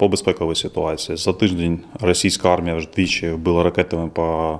По безпековій ситуації за тиждень російська армія вже двічі вбила ракетами по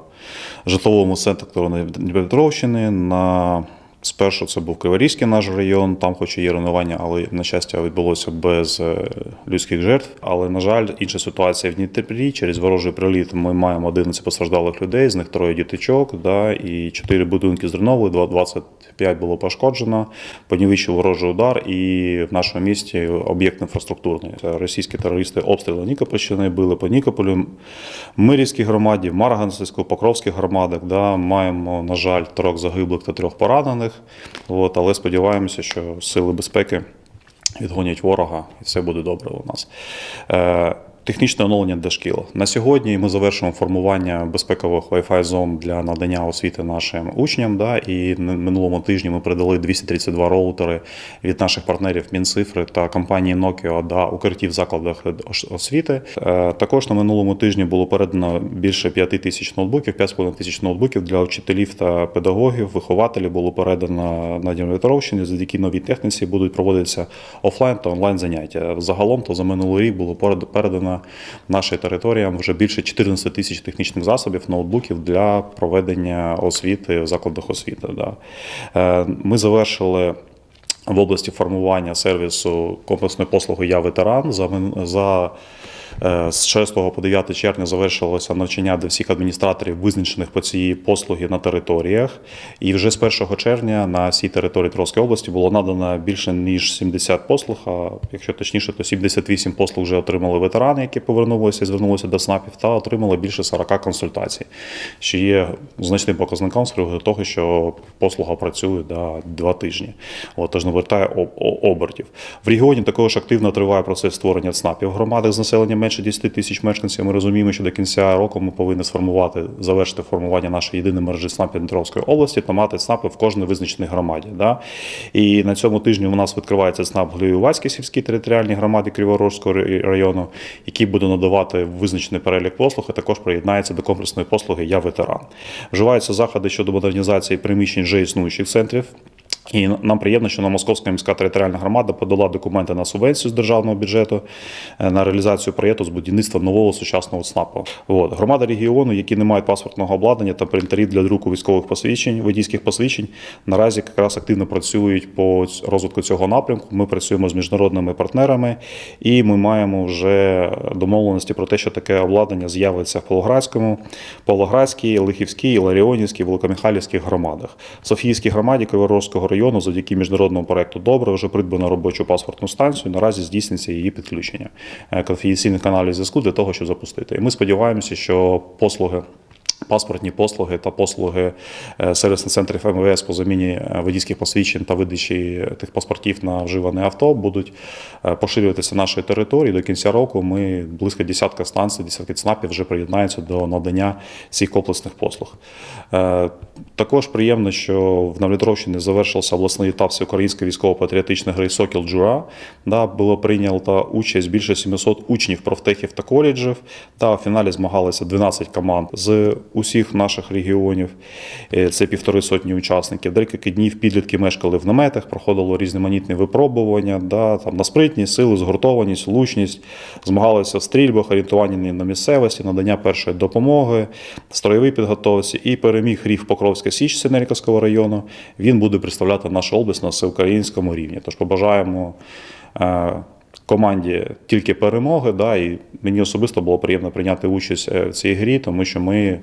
житловому сектору Дніпропетровщини. На спершу це був Криворізький наш район, там хоч і є руйнування, але на щастя відбулося без е, людських жертв. Але на жаль, інша ситуація в Дніпрі. Через ворожий приліт ми маємо 11 постраждалих людей, з них троє діточок, да, і 4 будинки зруйновували, два- 25 було пошкоджено, понівечив ворожий удар, і в нашому місті об'єкт інфраструктурний. Це російські терористи обстріли Нікопольщини били по Нікополю, Мирівській громаді, Марганцевську, Покровських громадах. Да, маємо, на жаль, трьох загиблих та трьох поранених. От, але сподіваємося, що сили безпеки відгонять ворога, і все буде добре у нас. Технічне оновлення для шкіл. На сьогодні ми завершуємо формування безпекових Wi-Fi зон для надання освіти нашим учням. Да, і минулому тижні ми передали 232 роутери від наших партнерів Мінцифри та компанії Nokia до укриттів закладах освіти. Е, Також на минулому тижні було передано більше 5 тисяч ноутбуків, 5,5 тисяч ноутбуків для вчителів та педагогів, вихователів було передано на Дніпропетровщині. Завдяки новій техніці будуть проводитися офлайн та онлайн заняття. Загалом то за минулий рік було перед- передано нашій територіям вже більше 14 тисяч технічних засобів, ноутбуків для проведення освіти в закладах освіти. Да. Е, Ми завершили в області формування сервісу комплексної послуги Я ветеран за за з 6 по 9 червня завершилося навчання для всіх адміністраторів, визначених по цій послуги на територіях. І вже з 1 червня на всій території Тровської області було надано більше ніж 70 послуг. А якщо точніше, то 78 послуг вже отримали ветерани, які повернулися і звернулися до СНАПів, та отримали більше 40 консультацій, що є значним показником з приводу того, що послуга працює да, два тижні. От, тож не обертів. В регіоні також активно триває процес створення ЦНАПів громадах з населенням менше 10 тисяч мешканців. Ми розуміємо, що до кінця року ми повинні сформувати, завершити формування нашої єдиної мережі ЦНАПів Дніпровської області та мати ЦНАПи в кожній визначеній громаді. Да? І на цьому тижні у нас відкривається ЦНАП в сільській територіальній громаді Криворожського району, який буде надавати визначений перелік послуг, і також приєднається до комплексної послуги Я ветеран. Вживаються заходи щодо модернізації приміщень вже існуючих центрів. І нам приємно, що Новомосковська міська територіальна громада подала документи на субвенцію з державного бюджету е, на реалізацію проєкту з будівництва нового сучасного ЦНАПу. От. Громада регіону, які не мають паспортного обладнання та принтерів для друку військових посвідчень, водійських посвідчень, наразі якраз активно працюють по розвитку цього напрямку. Ми працюємо з міжнародними партнерами, і ми маємо вже домовленості про те, що таке обладнання з'явиться в Павлоградському, Павлоградській, Лихівській, Ларіонівській, Великомихайлівських громадах. В Софіївській громаді Криворожського району завдяки міжнародному проекту Добре вже придбано робочу паспортну станцію. Наразі здійснюється її підключення е, конфіденційних каналів зв'язку для того, щоб запустити. І ми сподіваємося, що послуги. Паспортні послуги та послуги е, сервісних центрів МВС по заміні е, водійських посвідчень та видачі тих паспортів на вживане авто будуть е, поширюватися нашою територією. До кінця року ми близько десятка станцій, десятки ЦНАПів вже приєднаються до надання цих комплексних послуг. Також приємно, що в Навлітровщині завершився обласний етап всеукраїнської військово-патріотичної гри Сокіл Джура. Да, було прийнято участь більше 700 учнів профтехів та коледжів. Та в фіналі змагалися 12 команд з усіх наших регіонів. Е, Це півтори сотні учасників. Декілька днів підлітки мешкали в наметах, проходило різноманітні випробування, да, там, на спритність, сили, згуртованість, лучність, змагалися в стрільбах, орієнтуванні на місцевості, надання першої допомоги, строєвій підготовці і переміг Ріг Покровська Січ Синельковського району. Він буде представляти нашу область на всеукраїнському рівні. Тож побажаємо. Команді тільки перемоги, да, і мені особисто було приємно прийняти участь е, в цій грі, тому що ми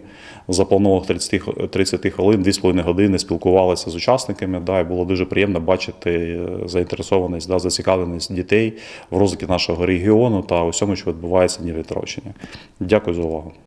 запланованих 30, х- 30 хвилин, 2,5 години спілкувалися з учасниками. Да, і було дуже приємно бачити е, заінтересованість, да, зацікавленість дітей в розвитку нашого регіону та усьому, що відбувається в Дніпропетровщині. Дякую за увагу.